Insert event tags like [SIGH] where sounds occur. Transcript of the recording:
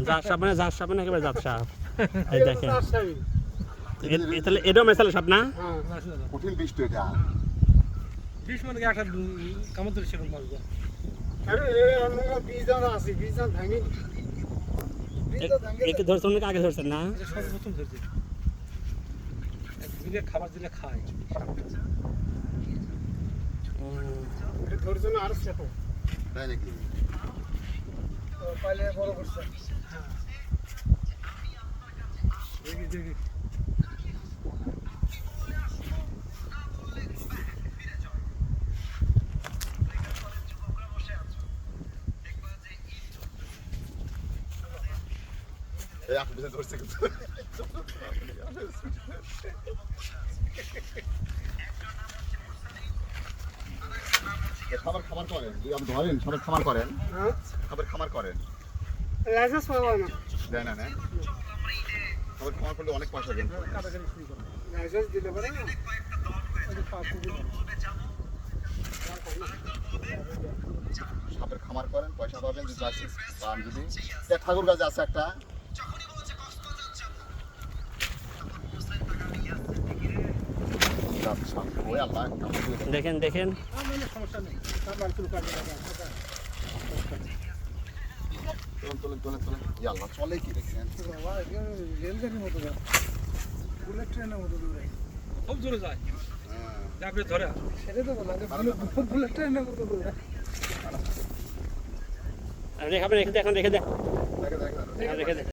Sir এই যে সাপের আসল এই যে এই যে এই যে আসল রূপ এই যে যাচ্ছে দেখো জাত সাপ মানে জাত সাপ মানে একেবারে জাত সাপ [LAUGHS] এই দেখেন তাহলে এটাও মেসালে সাপ না হ্যাঁ কঠিন বৃষ্টি এটা বিশ মানে একটা কামড় ধরে সেরকম মাছ একে ধরছেন নাকি আগে ধরছেন না? সর্বপ্রথম ধরছে। দিলে খাবার দিলে খায়। উম, এটা ধরছে না আর ছোট তাই নাকি? পাইলে বড় করছে দেখি দেখি এই আপনি পিছনে ধরছে খাবার খাবার করেন। যদি আপনি ধরেন সবাই খামার করেন খাবার খামার করেন। লাইসেন্স পাওয়া না। দেয় না না খাবার খামার করলে অনেক পয়সা করে। লাইসেন্স দিলে পারে না? দিন সাপের খামার করেন পয়সা পাবেন যদি ঠাকুর গাছ আছে একটা। ই আল্লাহ চলে কি এটা রেলগাড়ির মতো বুলেট ট্রেনের মতো দৌড়ায় খুব জোরে যায় আপনি ধরে সেটা তো বলা বুলেট ট্রেনের মতো দৌড়ায় রেখাবেন রেখে দে এখন রেখে দে দেখে দেখে এখন রেখে দে